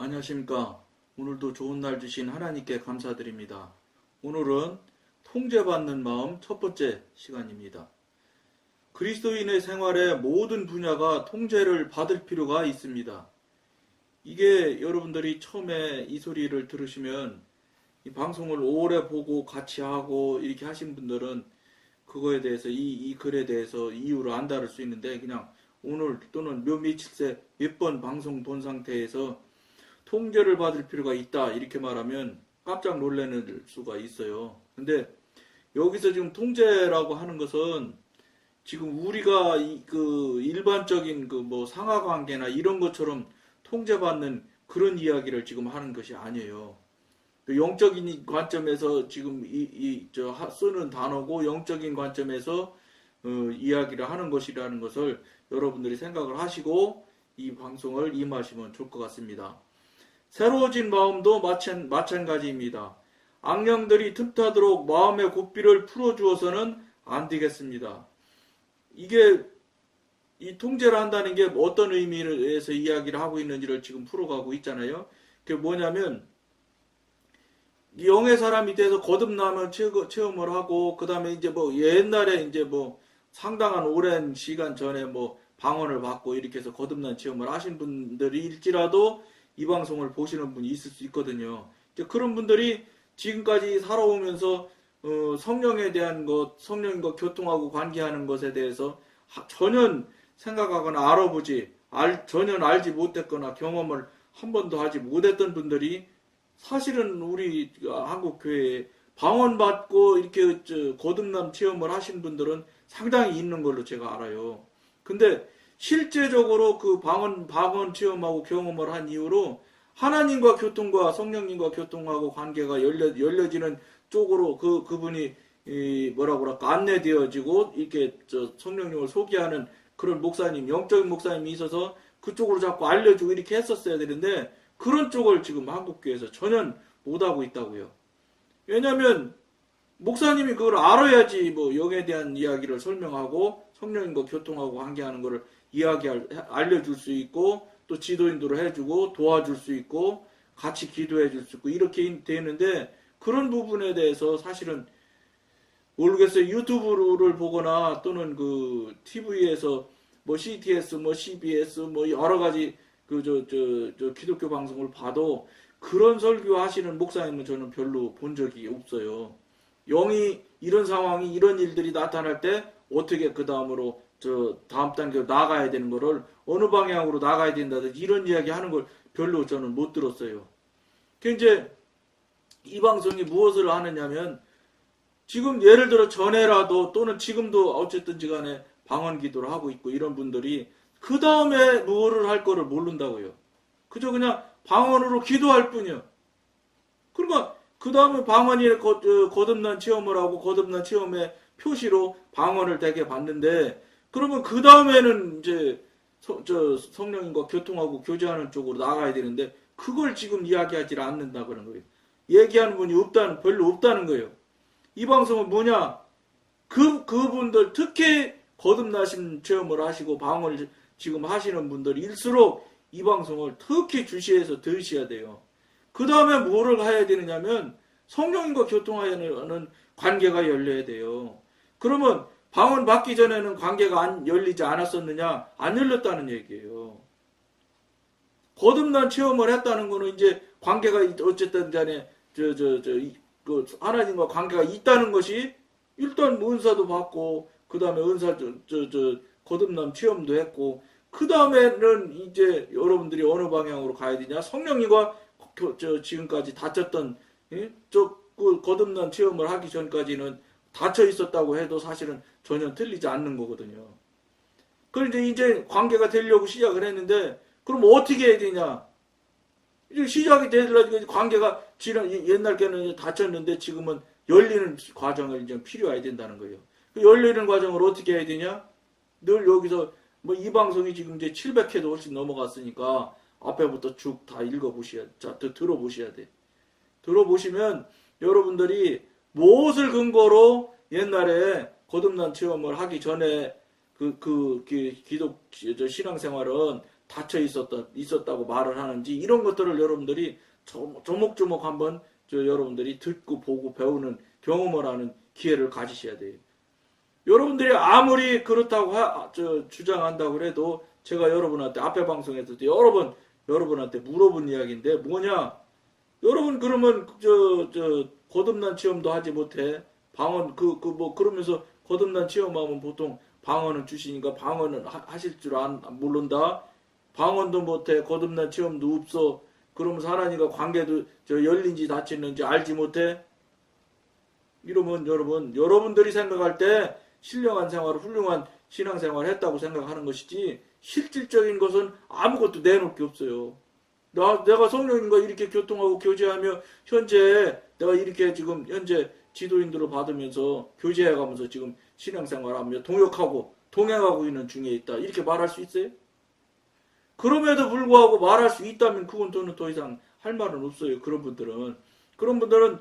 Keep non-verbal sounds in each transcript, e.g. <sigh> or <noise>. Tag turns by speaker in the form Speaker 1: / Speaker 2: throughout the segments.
Speaker 1: 안녕하십니까. 오늘도 좋은 날 주신 하나님께 감사드립니다. 오늘은 통제받는 마음 첫 번째 시간입니다. 그리스도인의 생활의 모든 분야가 통제를 받을 필요가 있습니다. 이게 여러분들이 처음에 이 소리를 들으시면 이 방송을 오래 보고 같이 하고 이렇게 하신 분들은 그거에 대해서 이, 이 글에 대해서 이유를 안다를 수 있는데 그냥 오늘 또는 몇 며칠 새 몇 번 방송 본 상태에서 통제를 받을 필요가 있다 이렇게 말하면 깜짝 놀라는 수가 있어요. 근데 여기서 지금 통제라고 하는 것은 지금 우리가 이- 그 일반적인 그 뭐 상하 관계나 이런 것처럼 통제받는 그런 이야기를 지금 하는 것이 아니에요. 그 영적인 관점에서 지금 이저 쓰는 단어고 영적인 관점에서 어, 이야기를 하는 것이라는 것을 여러분들이 생각을 하시고 이 방송을 임하시면 좋을 것 같습니다. 새로워진 마음도 마찬, 마찬가지입니다. 악령들이 틈타도록 마음의 고삐를 풀어주어서는 안 되겠습니다. 이게 이 통제를 한다는 게 어떤 의미에서 이야기를 하고 있는지를 지금 풀어가고 있잖아요. 그게 뭐냐면 이 영의 사람이 돼서 거듭남을 체험을 하고 그 다음에 이제 뭐 옛날에 이제 뭐 상당한 오랜 시간 전에 뭐 방언을 받고 이렇게 해서 거듭난 체험을 하신 분들일지라도 이 방송을 보시는 분이 있을 수 있거든요. 그런 분들이 지금까지 살아오면서 어, 성령에 대한 것, 성령과 교통하고 관계하는 것에 대해서 하- 전혀 생각하거나 알아보지, 알, 전혀 알지 못했거나 경험을 한 번도 하지 못했던 분들이 사실은 우리 한국 교회에 방언 받고 이렇게 저 거듭남 체험을 하신 분들은 상당히 있는 걸로 제가 알아요. 근데 실제적으로 그 방언 방언 체험하고 경험을 한 이후로 하나님과 교통과 성령님과 교통하고 관계가 열려 열려지는 쪽으로 그 그분이 이 뭐라고 그럴까 안내되어지고 이렇게 저 성령님을 소개하는 그런 목사님 영적인 목사님이 있어서 그쪽으로 자꾸 알려주고 이렇게 했었어야 되는데 그런 쪽을 지금 한국교회에서 전혀 못하고 있다고요. 왜냐하면 목사님이 그걸 알아야지 뭐 영에 대한 이야기를 설명하고 성령님과 교통하고 관계하는 것을 이야기할 알려줄 수 있고 또 지도인도를 해주고 도와줄 수 있고 같이 기도해 줄 수 있고 이렇게 되는데 그런 부분에 대해서 사실은 모르겠어요 유튜브를 보거나 또는 그 TV에서 뭐 CTS 뭐 CBS 뭐 여러 가지 그 저 저 저 기독교 방송을 봐도 그런 설교 하시는 목사님은 저는 별로 본 적이 없어요. 영이 이런 상황이 이런 일들이 나타날 때 어떻게 그 다음으로 저 다음 단계로 나가야 되는 거를 어느 방향으로 나가야 된다든지 이런 이야기 하는 걸 별로 저는 못 들었어요. 그 이제 이 방송이 무엇을 하느냐면 지금 예를 들어 전에라도 또는 지금도 어쨌든지 간에 방언 기도를 하고 있고 이런 분들이 그 다음에 무엇을 할 거를 모른다고요. 그저 그냥 방언으로 기도할 뿐이요. 그러니까 그 다음에 방언이 거듭난 체험을 하고 거듭난 체험의 표시로 방언을 되게 받는데 그러면 그 다음에는 이제 서- 저 성령님과 교통하고 교제하는 쪽으로 나가야 되는데 그걸 지금 이야기하지 않는다 그런 거예요. 얘기하는 분이 없다는 별로 없다는 거예요. 이 방송은 뭐냐? 그 그분들 특히 거듭나신 체험을 하시고 방언을 지금 하시는 분들일수록 이 방송을 특히 주시해서 들으셔야 돼요. 그 다음에 뭐를 해야 되느냐면 성령님과 교통하는 관계가 열려야 돼요. 그러면 방언 받기 전에는 관계가 안 열리지 않았었느냐? 안 열렸다는 얘기예요. 거듭난 체험을 했다는 거는 이제 관계가 어쨌든 간에 저 저 저 그 하나님과 관계가 있다는 것이 일단 은사도 받고 그 다음에 은사 저저 거듭남 체험도 했고 그 다음에는 이제 여러분들이 어느 방향으로 가야 되냐? 성령님과 교- 저 지금까지 다쳤던 예? 저 그 거듭난 체험을 하기 전까지는 닫혀 있었다고 해도 사실은 전혀 틀리지 않는 거거든요. 그런데 이제 관계가 되려고 시작을 했는데 그럼 어떻게 해야 되냐? 이제 시작이 되려고 관계가 지난 옛날 때는 이제 닫혔는데 지금은 열리는 과정을 이제 필요해야 된다는 거예요. 그 열리는 과정을 어떻게 해야 되냐? 늘 여기서 뭐 이 방송이 지금 이제 700회도 훨씬 넘어갔으니까 앞에부터 쭉 다 읽어보셔야, 자, 들- 들어보셔야 돼. 들어보시면 여러분들이 무엇을 근거로 옛날에 거듭난 체험을 하기 전에 그, 그, 기- 기독, 저 신앙생활은 닫혀 있었다 있었다고 말을 하는지 이런 것들을 여러분들이 조- 조목조목 한번 저 여러분들이 듣고 보고 배우는 경험을 하는 기회를 가지셔야 돼요. 여러분들이 아무리 그렇다고 하- 저 주장한다고 해도 제가 여러분한테 앞에 방송에서도 여러 번 여러분한테 물어본 이야기인데 뭐냐? 여러분 그러면 저 저 거듭난 체험도 하지 못해 방언 그 그 뭐 그러면서 거듭난 체험하면 보통 방언은 주시니까 방언은 하, 하실 줄 안 모른다. 방언도 못해 거듭난 체험도 없어. 그러면서 하나님과 관계도 저 열린지 닫혔는지 알지 못해. 이러면 여러분 여러분들이 생각할 때 신령한 생활, 훌륭한 신앙생활 했다고 생각하는 것이지 실질적인 것은 아무것도 내놓을 게 없어요. 나 내가 성령님과 이렇게 교통하고 교제하며 현재 내가 이렇게 지금 현재 지도인들을 받으면서 교제해 가면서 지금 신앙생활하며 동역하고 동행하고 있는 중에 있다 이렇게 말할 수 있어요? 그럼에도 불구하고 말할 수 있다면 그건 저는 더 이상 할 말은 없어요. 그런 분들은 그런 분들은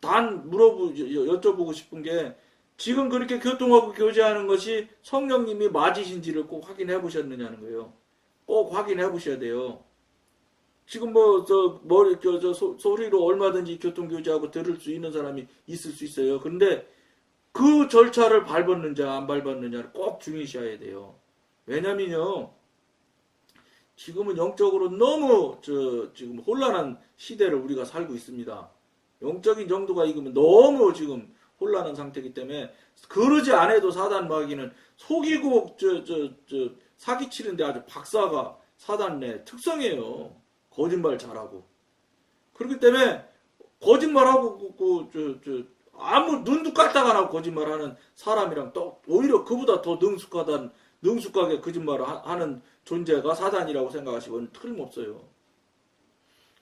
Speaker 1: 단 물어보 여- 여쭤보고 싶은 게 지금 그렇게 교통하고 교제하는 것이 성령님이 맞으신지를 꼭 확인해 보셨느냐는 거예요. 꼭 확인해 보셔야 돼요. 지금 뭐 저 머리 저, 저 소, 소리로 얼마든지 교통 교제하고 들을 수 있는 사람이 있을 수 있어요. 근데 그 절차를 밟았는지 안 밟았느냐를 꼭 중요시해야 돼요. 왜냐면요. 지금은 영적으로 너무 저 지금 혼란한 시대를 우리가 살고 있습니다. 영적인 정도가 이거면 너무 지금 혼란한 상태이기 때문에 그러지 않아도 사단 마귀는 속이고 저 저 저 사기치는데 아주 박사가 사단 내 특성이에요. 거짓말 잘하고 그렇기 때문에 거짓말하고 그, 저, 저, 아무 눈도 깔딱 안 하고 거짓말하는 사람이랑 또 오히려 그보다 더 능숙하단 능숙하게 거짓말을 하- 하는 존재가 사단이라고 생각하시면 틀림없어요.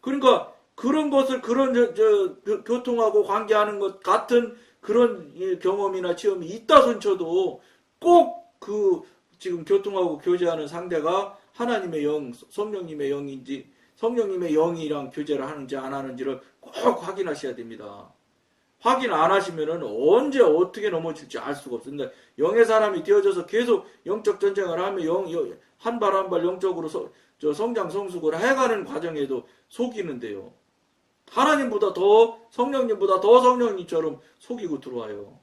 Speaker 1: 그러니까 그런 것을 그런 저, 저, 교- 교통하고 관계하는 것 같은 그런 이 경험이나 체험이 있다 손쳐도 꼭 그 지금 교통하고 교제하는 상대가 하나님의 영, 성령님의 영인지 성령님의 영이랑 교제를 하는지 안 하는지를 꼭 확인하셔야 됩니다. 확인 안 하시면은 언제 어떻게 넘어질지 알 수가 없습니다. 영의 사람이 되어져서 계속 영적 전쟁을 하며 영, 한 발 한 발 영적으로 서- 저 성장 성숙을 해가는 과정에도 속이는데요. 하나님보다 더 성령님보다 더 성령님처럼 속이고 들어와요.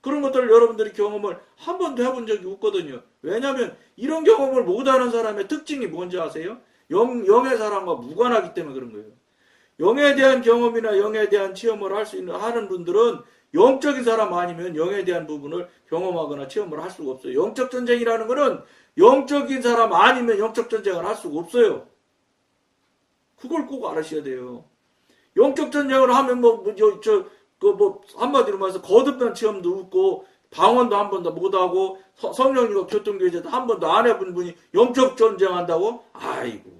Speaker 1: 그런 것들을 여러분들이 경험을 한 번도 해본 적이 없거든요. 왜냐하면 이런 경험을 못하는 사람의 특징이 뭔지 아세요? 영, 영의 사람과 무관하기 때문에 그런 거예요. 영에 대한 경험이나 영에 대한 체험을 할 수 있는 하는 분들은 영적인 사람 아니면 영에 대한 부분을 경험하거나 체험을 할 수가 없어요. 영적 전쟁이라는 것은 영적인 사람 아니면 영적 전쟁을 할 수가 없어요. 그걸 꼭 알으셔야 돼요. 영적 전쟁을 하면 뭐, 뭐, 뭐, 한마디로 말해서 거듭난 체험도 없고, 방언도 한 번도 못하고, 서- 성령님과 교통교제도 한 번도 안 해본 분이 영적 전쟁한다고? 아이고.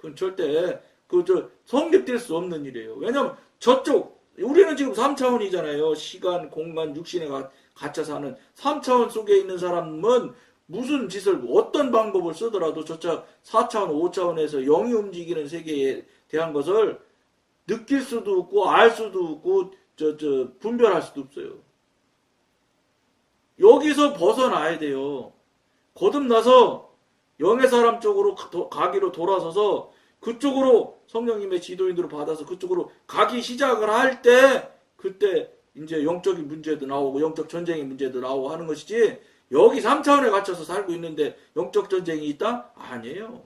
Speaker 1: 그건 절대, 그, 저, 성립될 수 없는 일이에요. 왜냐면 저쪽, 우리는 지금 3차원이잖아요. 시간, 공간, 육신에 가- 갇혀 사는 3차원 속에 있는 사람은 무슨 짓을, 어떤 방법을 쓰더라도 저차 4차원, 5차원에서 영이 움직이는 세계에 대한 것을 느낄 수도 없고 알 수도 없고 저 저 분별할 수도 없어요. 여기서 벗어나야 돼요. 거듭나서 영의 사람 쪽으로 가기로 돌아서서 그쪽으로 성령님의 지도인들을 받아서 그쪽으로 가기 시작을 할 때 그때 이제 영적인 문제도 나오고 영적 전쟁의 문제도 나오고 하는 것이지 여기 3차원에 갇혀서 살고 있는데 영적 전쟁이 있다? 아니에요.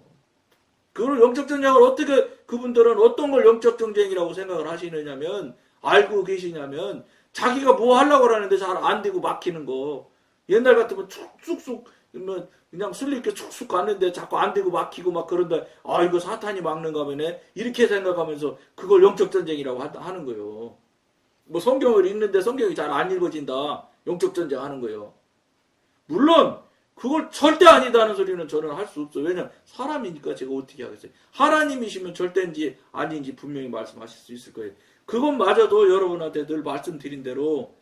Speaker 1: 그걸 영적 전쟁을 어떻게 그분들은 어떤 걸 영적 전쟁이라고 생각을 하시느냐면 알고 계시냐면 자기가 뭐 하려고 하는데 잘 안 되고 막히는 거 옛날 같으면 쑥쑥쑥 뭐 그냥 술리게 축쑥 갔는데 자꾸 안 되고 막히고 막 그런데 아 이거 사탄이 막는가 보네 이렇게 생각하면서 그걸 영적 전쟁이라고 하- 하는 거예요. 뭐 성경을 읽는데 성경이 잘 안 읽어진다 영적 전쟁 하는 거예요. 물론 그걸 절대 아니다는 소리는 저는 할 수 없어요. 왜냐면 사람이니까 제가 어떻게 하겠어요. 하나님이시면 절대인지 아닌지 분명히 말씀하실 수 있을 거예요. 그것마저도 여러분한테 늘 말씀드린 대로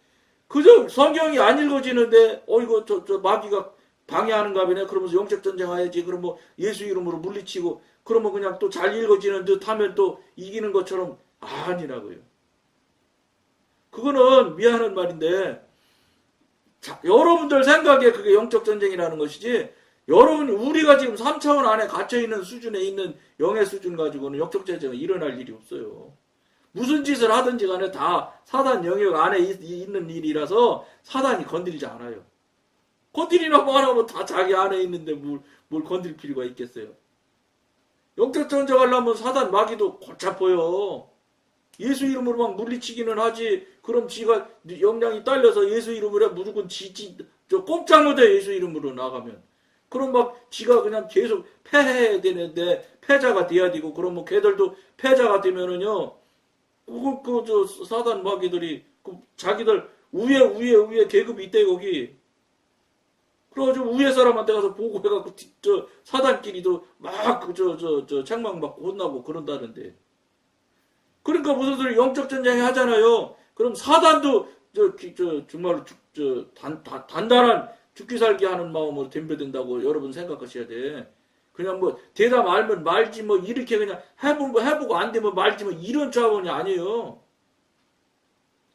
Speaker 1: 그저 성경이 안 읽어지는데 어 이거 저, 저 마귀가 방해하는가 보네. 그러면서 영적 전쟁 해야지. 그럼 뭐 예수 이름으로 물리치고 그러면 그냥 또 잘 읽어지는 듯 하면 또 이기는 것처럼 아니라고요. 그거는 미안한 말인데 자, 여러분들 생각에 그게 영적 전쟁이라는 것이지 여러분 우리가 지금 3차원 안에 갇혀 있는 수준에 있는 영의 수준 가지고는 영적 전쟁은 일어날 일이 없어요. 무슨 짓을 하든지 간에 다 사단 영역 안에 있- 있는 일이라서 사단이 건드리지 않아요. 건드리나 뭐하라고 다 자기 안에 있는데 뭘, 뭘 건드릴 필요가 있겠어요. 영적 전쟁하려면 사단 마귀도 골치 아파요. 예수 이름으로 막 물리치기는 하지. 그럼 지가 역량이 딸려서 예수 이름으로 무조건 지 지 저 꼼짝 못해 예수 이름으로 나가면. 그럼 막 지가 그냥 계속 패해야 되는데 패자가 돼야 되고 그럼 뭐 걔들도 패자가 되면은요. 그저 사단 마귀들이 그 자기들 위에 위에 위에 계급이 있대 거기. 그래가지고 위에 사람한테 가서 보고해갖고 뒤- 저 사단끼리도 막그저저 저 책망 받고 혼나고 그런다는데. 그러니까 무슨 소리 영적 전쟁이 하잖아요. 그럼 사단도 저, 기- 저 정말로 죽- 저 단, 단, 단단한 죽기 살기 하는 마음으로 덤벼든다고 여러분 생각하셔야 돼. 그냥 뭐 대답 알면 말지 뭐 이렇게 그냥 해보고 해보고 안 되면 말지 뭐 이런 차원이 아니에요.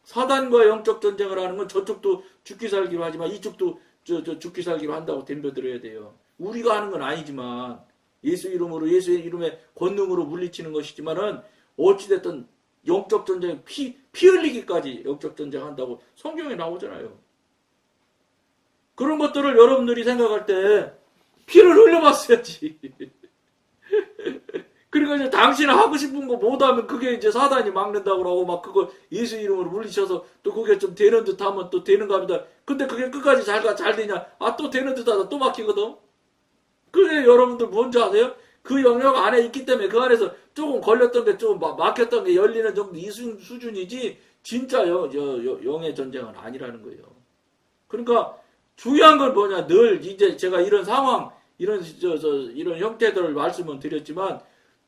Speaker 1: 사단과 영적 전쟁을 하는 건 저쪽도 죽기 살기로 하지만 이쪽도 저, 저 죽기 살기로 한다고 덤벼들어야 돼요. 우리가 하는 건 아니지만 예수 이름으로 예수의 이름의 권능으로 물리치는 것이지만은 어찌됐든 영적 전쟁 피, 피 흘리기까지 영적 전쟁 한다고 성경에 나오잖아요. 그런 것들을 여러분들이 생각할 때 피를 흘려봤어야지. <laughs> 그러니까 이제 당신은 하고 싶은 거 못하면 그게 이제 사단이 막는다고 하고 막 그거 예수 이름으로 물리쳐서 또 그게 좀 되는 듯 하면 또 되는가 합니다. 근데 그게 끝까지 잘, 가- 잘 되냐? 아, 또 되는 듯 하다 또 막히거든? 그게 여러분들 뭔지 아세요? 그 영역 안에 있기 때문에 그 안에서 조금 걸렸던 게 조금 막- 막혔던 게 열리는 정도 이 수- 수준이지 진짜 영, 여- 여- 영의 전쟁은 아니라는 거예요. 그러니까 중요한 건 뭐냐 늘 이제 제가 이런 상황 이런 저, 저 이런 형태들을 말씀은 드렸지만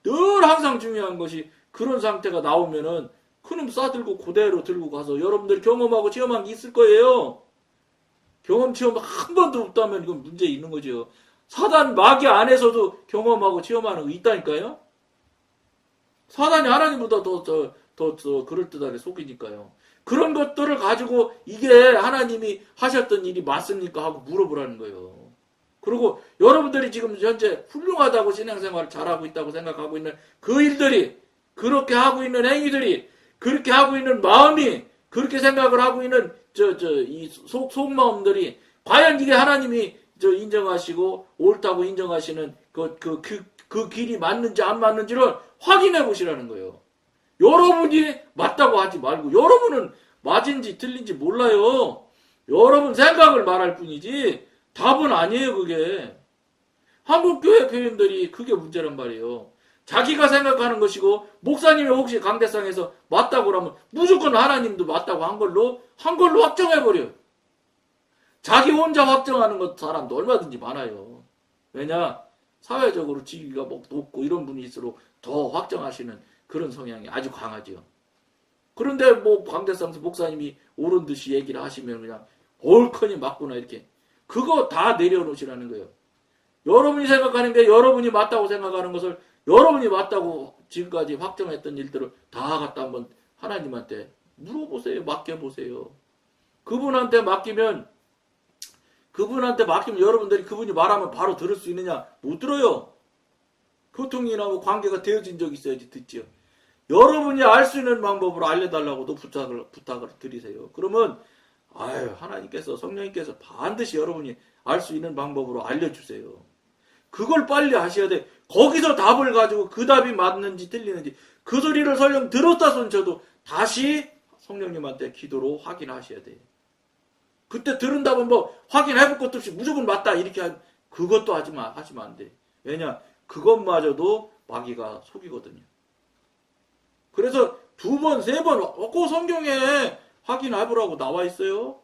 Speaker 1: 늘 항상 중요한 것이 그런 상태가 나오면은 그놈 싸들고 그대로 들고 가서 여러분들이 경험하고 체험한 게 있을 거예요. 경험 체험 한 번도 없다면 이건 문제 있는 거죠. 사단 마귀 안에서도 경험하고 체험하는 거 있다니까요. 사단이 하나님보다 더, 더, 더, 더 그럴듯하게 속이니까요. 그런 것들을 가지고 이게 하나님이 하셨던 일이 맞습니까? 하고 물어보라는 거예요. 그리고 여러분들이 지금 현재 훌륭하다고 신앙생활을 잘하고 있다고 생각하고 있는 그 일들이, 그렇게 하고 있는 행위들이, 그렇게 하고 있는 마음이, 그렇게 생각을 하고 있는 저, 저, 이 속, 속마음들이, 과연 이게 하나님이 저 인정하시고 옳다고 인정하시는 그, 그, 그, 그 길이 맞는지 안 맞는지를 확인해 보시라는 거예요. 여러분이 맞다고 하지 말고, 여러분은 맞은지 틀린지 몰라요. 여러분 생각을 말할 뿐이지, 답은 아니에요, 그게. 한국교회 교인들이 그게 문제란 말이에요. 자기가 생각하는 것이고, 목사님이 혹시 강대상에서 맞다고 하면 무조건 하나님도 맞다고 한 걸로, 한 걸로 확정해버려요. 자기 혼자 확정하는 것 사람도 얼마든지 많아요. 왜냐? 사회적으로 지위가 뭐 높고 이런 분일수록 더 확정하시는 그런 성향이 아주 강하죠. 그런데 뭐 강대상에서 목사님이 옳은 듯이 얘기를 하시면 그냥 얼커니 맞구나 이렇게 그거 다 내려놓으시라는 거예요. 여러분이 생각하는 게 여러분이 맞다고 생각하는 것을 여러분이 맞다고 지금까지 확정했던 일들을 다 갖다 한번 하나님한테 물어보세요. 맡겨보세요. 그분한테 맡기면 그분한테 맡기면 여러분들이 그분이 말하면 바로 들을 수 있느냐? 못 들어요. 교통이나 뭐 관계가 되어진 적이 있어야지 듣지요. 여러분이 알 수 있는 방법으로 알려달라고도 부탁을, 부탁을 드리세요. 그러면, 아유, 하나님께서, 성령님께서 반드시 여러분이 알 수 있는 방법으로 알려주세요. 그걸 빨리 하셔야 돼. 거기서 답을 가지고 그 답이 맞는지 틀리는지 그 소리를 설령 들었다 손쳐도 다시 성령님한테 기도로 확인하셔야 돼요. 그때 들은 답은 뭐 확인해볼 것도 없이 무조건 맞다 이렇게 하, 그것도 하지 마, 하시면 안 돼. 왜냐? 그것마저도 마귀가 속이거든요. 그래서 두 번, 세 번, 그 성경에 확인해보라고 나와 있어요.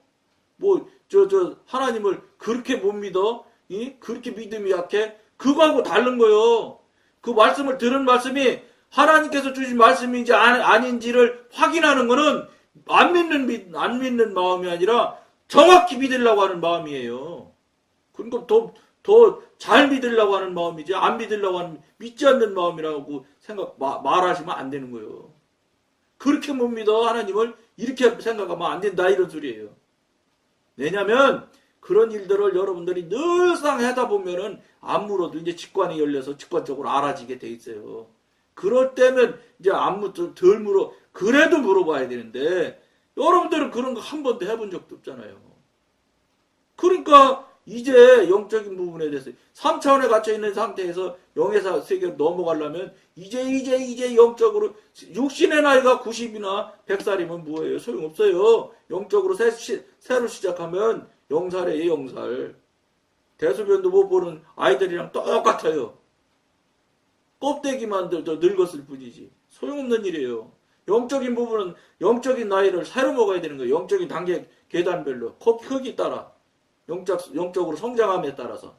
Speaker 1: 뭐, 저, 저, 하나님을 그렇게 못 믿어? 이? 그렇게 믿음이 약해? 그거하고 다른 거요. 그 말씀을 들은 말씀이 하나님께서 주신 말씀인지 아- 아닌지를 확인하는 거는 안 믿는, 믿- 안 믿는 마음이 아니라 정확히 믿으려고 하는 마음이에요. 그러니까 더, 더 잘 믿으려고 하는 마음이지, 안 믿으려고 하는, 믿지 않는 마음이라고 생각, 마- 말하시면 안 되는 거예요. 그렇게 못 믿어, 하나님을. 이렇게 생각하면 안 된다, 이런 소리예요. 왜냐면, 그런 일들을 여러분들이 늘상 하다 보면은 안 물어도 이제 직관이 열려서 직관적으로 알아지게 돼 있어요. 그럴 때면 이제 안무 덜 물어 그래도 물어봐야 되는데 여러분들은 그런 거 한 번도 해본 적도 없잖아요. 그러니까 이제 영적인 부분에 대해서 3차원에 갇혀 있는 상태에서 영에서 세계로 넘어가려면 이제 이제 이제 영적으로 육신의 나이가 90이나 100살이면 뭐예요? 소용없어요. 영적으로 새, 시, 새로 시작하면 영살이에요, 영살. 대소변도 못 보는 아이들이랑 똑같아요. 껍데기만 더, 더 늙었을 뿐이지. 소용없는 일이에요. 영적인 부분은 영적인 나이를 새로 먹어야 되는 거예요. 영적인 단계 계단별로 컵 크기 따라 영적 영적으로 성장함에 따라서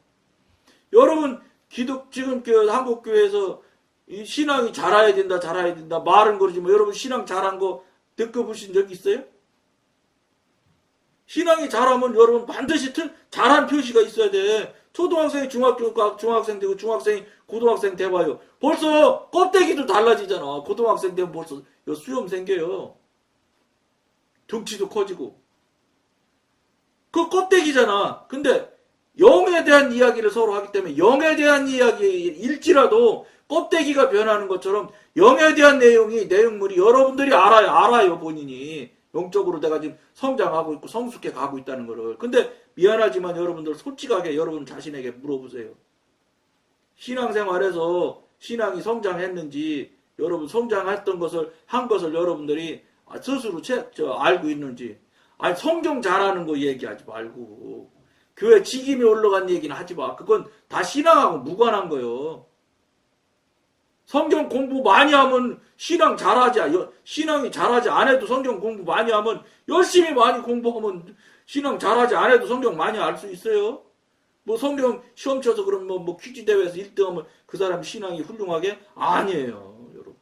Speaker 1: 여러분 기독 지금 그 한국 교회에서 이 신앙이 자라야 된다 자라야 된다 말은 그러지만 여러분 신앙 잘한 거 느껴보신 적 있어요? 신앙이 잘하면 여러분 반드시 틀, 잘한 표시가 있어야 돼. 초등학생이 중학교 중학생 되고 중학생이 고등학생 돼봐요. 벌써 껍데기도 달라지잖아. 고등학생 되면 벌써 수염 생겨요. 등치도 커지고. 그 껍데기잖아. 근데 영에 대한 이야기를 서로 하기 때문에 영에 대한 이야기일지라도 껍데기가 변하는 것처럼 영에 대한 내용이 내용물이 여러분들이 알아요. 알아요 본인이. 영적으로 내가 지금 성장하고 있고 성숙해 가고 있다는 거를. 근데 미안하지만 여러분들 솔직하게 여러분 자신에게 물어보세요. 신앙생활에서 신앙이 성장했는지 여러분 성장했던 것을 한 것을 여러분들이 스스로 채, 저, 알고 있는지 아니 성경 잘하는 거 얘기하지 말고 교회 직임이 올라간 얘기는 하지 마. 그건 다 신앙하고 무관한 거요. 성경 공부 많이 하면 신앙 잘하지, 신앙이 잘하지 안 해도 성경 공부 많이 하면 열심히 많이 공부하면 신앙 잘하지 안 해도 성경 많이 알 수 있어요. 뭐 성경 시험 쳐서 그럼 뭐, 뭐 퀴즈 대회에서 1등하면 그 사람 신앙이 훌륭하게? 아니에요, 여러분.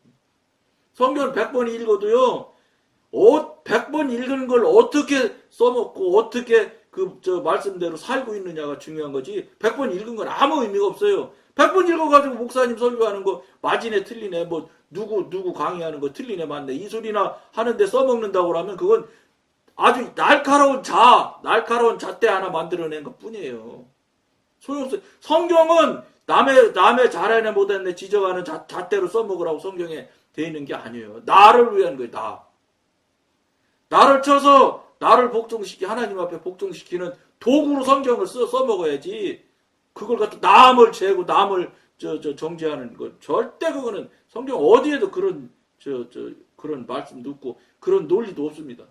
Speaker 1: 성경 100번 읽어도요, 어, 100번 읽은 걸 어떻게 써먹고 어떻게 그 저 말씀대로 살고 있느냐가 중요한 거지. 100번 읽은 건 아무 의미가 없어요. 100번 읽어가지고 목사님 설교하는 거 마진에 틀리네. 뭐 누구 누구 강의하는 거 틀리네 맞네. 이 소리나 하는데 써먹는다고 하면 그건 아주 날카로운 자, 날카로운 잣대 하나 만들어낸 것 뿐이에요. 소용없어요. 성경은 남의 남의 잘해내 못했네 지적하는 자, 잣대로 써먹으라고 성경에 돼 있는 게 아니에요. 나를 위한 거예요. 나. 나를 쳐서 나를 복종시키 하나님 앞에 복종시키는 도구로 성경을 써, 써먹어야지 그걸 갖다 남을 재고 남을 저, 저 정죄하는 것 절대 그거는 성경 어디에도 그런 저, 저 그런 말씀도 없고 그런 논리도 없습니다.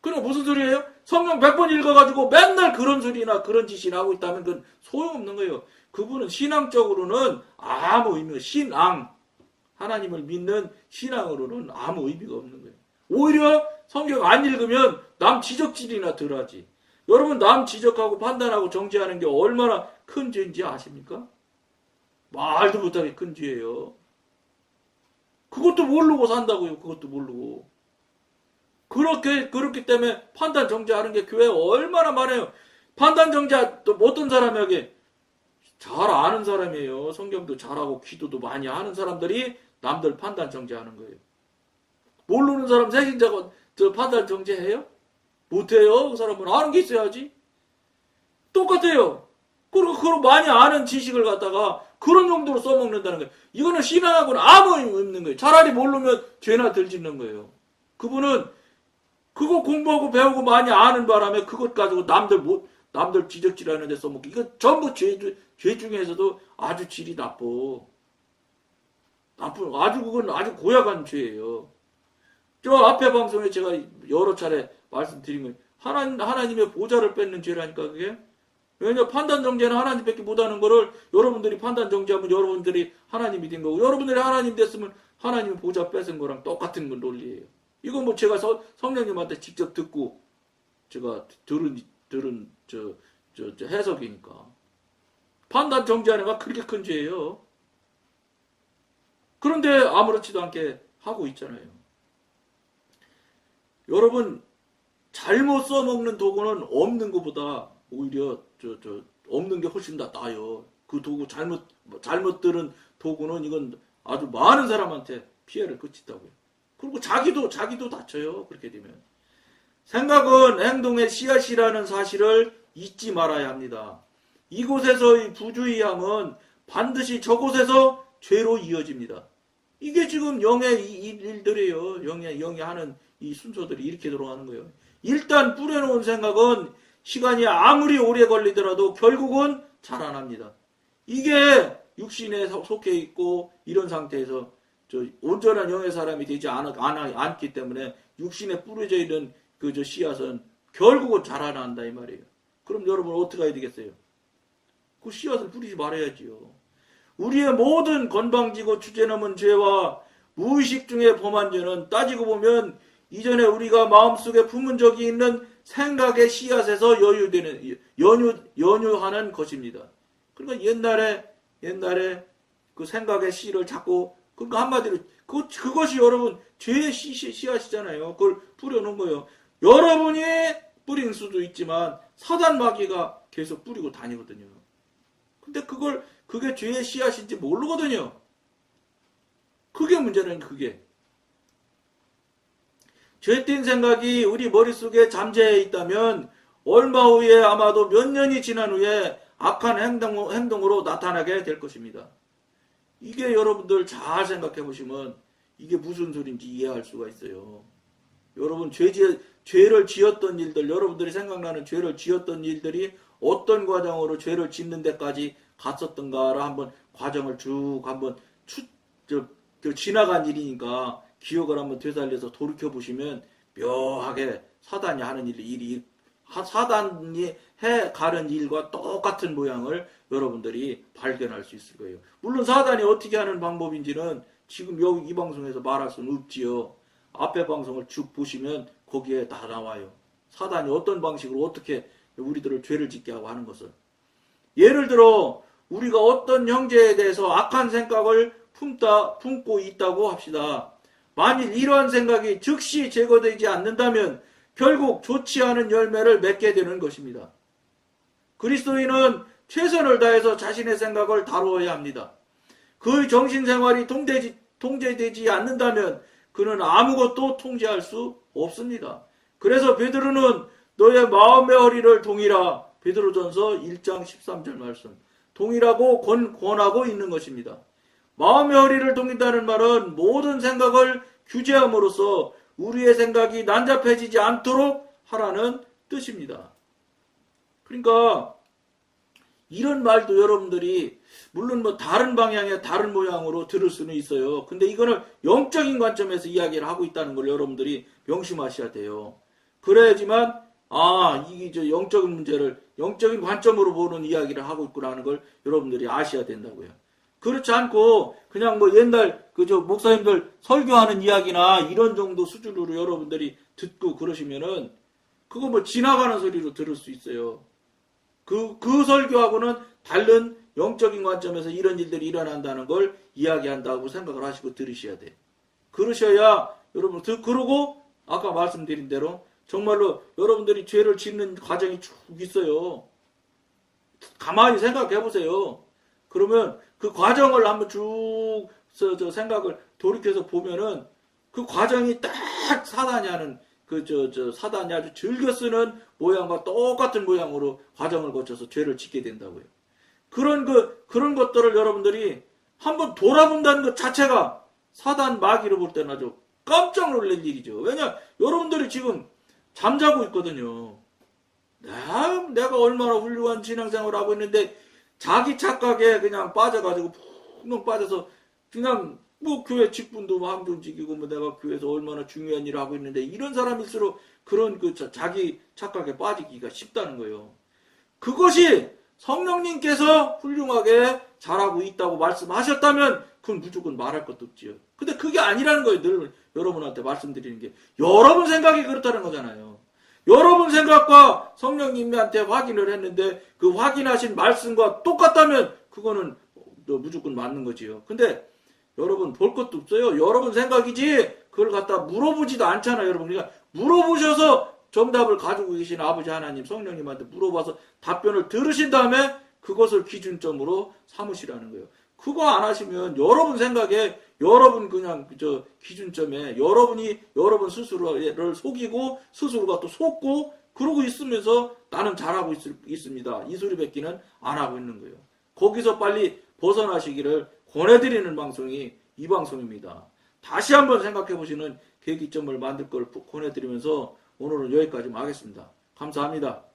Speaker 1: 그럼 무슨 소리예요? 성경 100번 읽어가지고 맨날 그런 소리나 그런 짓이나 하고 있다면 그건 소용없는 거예요. 그분은 신앙적으로는 아무 의미가 신앙 하나님을 믿는 신앙으로는 아무 의미가 없는 거예요. 오히려 성경 안 읽으면 남 지적질이나 들하지. 여러분 남 지적하고 판단하고 정지하는 게 얼마나 큰 죄인지 아십니까? 말도 못하게 큰 죄예요. 그것도 모르고 산다고요. 그것도 모르고. 그렇게 그렇기 때문에 판단 정지하는 게 교회 얼마나 많아요. 판단 정지 또 어떤 사람에게 잘 아는 사람이에요. 성경도 잘하고 기도도 많이 하는 사람들이 남들 판단 정지하는 거예요. 모르는 사람 새신자가 저 판단 정제해요? 못해요. 그 사람은 아는 게 있어야지. 똑같아요. 그리고 그런 많이 아는 지식을 갖다가 그런 용도로 써먹는다는 거예요. 이거는 신앙하고는 아무 의미 없는 거예요. 차라리 모르면 죄나 들 짓는 거예요. 그분은 그거 공부하고 배우고 많이 아는 바람에 그것 가지고 남들 못 남들 지적질하는 데 써먹고 이거 전부 죄, 죄 중에서도 아주 질이 나빠. 나쁜 아주 그건 아주 고약한 죄예요. 저 앞에 방송에 제가 여러 차례 말씀드린 거예요. 하나님, 하나님의 보좌를 뺏는 죄라니까, 그게. 왜냐, 판단 정죄는 하나님밖에 못하는 거를 여러분들이 판단 정죄하면 여러분들이 하나님이 된 거고, 여러분들이 하나님 됐으면 하나님의 보좌 뺏은 거랑 똑같은 건 논리예요. 이건 뭐 제가 서, 성령님한테 직접 듣고, 제가 들은, 들은, 저, 저, 저 해석이니까. 판단 정죄하는 건 그렇게 큰 죄예요. 그런데 아무렇지도 않게 하고 있잖아요. 여러분 잘못 써먹는 도구는 없는 것보다 오히려 저, 저 없는 게 훨씬 더 나아요. 그 도구 잘못 잘못 들은 도구는 이건 아주 많은 사람한테 피해를 끼친다고요. 그리고 자기도 자기도 다쳐요. 그렇게 되면 생각은 행동의 씨앗이라는 사실을 잊지 말아야 합니다. 이곳에서의 부주의함은 반드시 저곳에서 죄로 이어집니다. 이게 지금 영의 일들이에요. 영의, 영의 하는 이 순서들이 이렇게 들어가는 거예요. 일단 뿌려놓은 생각은 시간이 아무리 오래 걸리더라도 결국은 자라납니다. 이게 육신에 서- 속해 있고 이런 상태에서 저 온전한 영의 사람이 되지 않, 않, 않기 때문에 육신에 뿌려져 있는 그 저 씨앗은 결국은 자라난다 이 말이에요. 그럼 여러분 어떻게 해야 되겠어요? 그 씨앗을 뿌리지 말아야지요. 우리의 모든 건방지고 주제넘은 죄와 무의식 중에 범한 죄는 따지고 보면 이전에 우리가 마음속에 품은 적이 있는 생각의 씨앗에서 여유되는 연유 연유하는 것입니다. 그러니까 옛날에 옛날에 그 생각의 씨를 자꾸 그러니까 한마디로 그 그것이 여러분 죄의 씨, 씨, 씨앗이잖아요. 그걸 뿌려놓은 거예요. 여러분이 뿌린 수도 있지만 사단 마귀가 계속 뿌리고 다니거든요. 근데 그걸 그게 죄의 씨앗인지 모르거든요. 그게 문제는 그게. 죄된 생각이 우리 머릿속에 잠재해 있다면 얼마 후에 아마도 몇 년이 지난 후에 악한 행동, 행동으로 나타나게 될 것입니다. 이게 여러분들 잘 생각해 보시면 이게 무슨 소리인지 이해할 수가 있어요. 여러분 죄, 지- 죄를 지었던 일들, 여러분들이 생각나는 죄를 지었던 일들이 어떤 과정으로 죄를 짓는 데까지 갔었던가를 한번 과정을 쭉 한번 추, 저, 저 지나간 일이니까 기억을 한번 되살려서 돌이켜 보시면 묘하게 사단이 하는 일, 일이 하- 사단이 해 가는 일과 똑같은 모양을 여러분들이 발견할 수 있을 거예요. 물론 사단이 어떻게 하는 방법인지는 지금 여기 이 방송에서 말할 수는 없지요. 앞에 방송을 쭉 보시면 거기에 다 나와요. 사단이 어떤 방식으로 어떻게 우리들을 죄를 짓게 하고 하는 것을. 예를 들어 우리가 어떤 형제에 대해서 악한 생각을 품다 품고 있다고 합시다. 만일 이러한 생각이 즉시 제거되지 않는다면 결국 좋지 않은 열매를 맺게 되는 것입니다. 그리스도인은 최선을 다해서 자신의 생각을 다루어야 합니다. 그의 정신생활이 통제지, 통제되지 않는다면 그는 아무것도 통제할 수 없습니다. 그래서 베드로는 너의 마음의 허리를 동이라 베드로전서 1장 13절 말씀 동이라고 권, 권하고 있는 것입니다. 마음의 허리를 동인다는 말은 모든 생각을 규제함으로써 우리의 생각이 난잡해지지 않도록 하라는 뜻입니다. 그러니까 이런 말도 여러분들이 물론 뭐 다른 방향의 다른 모양으로 들을 수는 있어요. 근데 이거는 영적인 관점에서 이야기를 하고 있다는 걸 여러분들이 명심하셔야 돼요. 그래야지만 아 이게 저 영적인 문제를 영적인 관점으로 보는 이야기를 하고 있구나 하는 걸 여러분들이 아셔야 된다고요. 그렇지 않고 그냥 뭐 옛날 그저 목사님들 설교하는 이야기나 이런 정도 수준으로 여러분들이 듣고 그러시면은 그거 뭐 지나가는 소리로 들을 수 있어요. 그, 그 설교하고는 다른 영적인 관점에서 이런 일들이 일어난다는 걸 이야기한다고 생각을 하시고 들으셔야 돼. 그러셔야 여러분, 그- 그러고 아까 말씀드린 대로 정말로 여러분들이 죄를 짓는 과정이 쭉 있어요. 가만히 생각해 보세요. 그러면 그 과정을 한번 쭉 저, 저 생각을 돌이켜서 보면은 그 과정이 딱 사단이 하는 그 저 저 사단이 아주 즐겨 쓰는 모양과 똑같은 모양으로 과정을 거쳐서 죄를 짓게 된다고요. 그런 그 그런 것들을 여러분들이 한번 돌아본다는 것 자체가 사단 마귀로 볼 때는 아주 깜짝 놀랄 일이죠. 왜냐 여러분들이 지금 잠자고 있거든요. 내가, 내가 얼마나 훌륭한 신앙생활을 하고 있는데 자기 착각에 그냥 빠져가지고 푹 빠져서 그냥 뭐 교회 직분도 황존직이고 뭐 내가 교회에서 얼마나 중요한 일을 하고 있는데 이런 사람일수록 그런 그 자- 자기 착각에 빠지기가 쉽다는 거예요. 그것이 성령님께서 훌륭하게 잘하고 있다고 말씀하셨다면 그건 무조건 말할 것도 없지요. 근데 그게 아니라는 거예요. 늘 여러분한테 말씀드리는 게 여러분 생각이 그렇다는 거잖아요. 여러분 생각과 성령님한테 확인을 했는데 그 확인하신 말씀과 똑같다면 그거는 무조건 맞는 거지요. 근데 여러분 볼 것도 없어요. 여러분 생각이지 그걸 갖다 물어보지도 않잖아요. 여러분 그러니까 물어보셔서 정답을 가지고 계신 아버지 하나님 성령님한테 물어봐서 답변을 들으신 다음에 그것을 기준점으로 삼으시라는 거예요. 그거 안 하시면 여러분 생각에 여러분 그냥 저 기준점에 여러분이 여러분 스스로를 속이고 스스로가 또 속고 그러고 있으면서 나는 잘하고 있, 있습니다. 이 소리 뱉기는 안 하고 있는 거예요. 거기서 빨리 벗어나시기를 권해드리는 방송이 이 방송입니다. 다시 한번 생각해 보시는 계기점을 만들 걸 권해드리면서 오늘은 여기까지 하겠습니다. 감사합니다.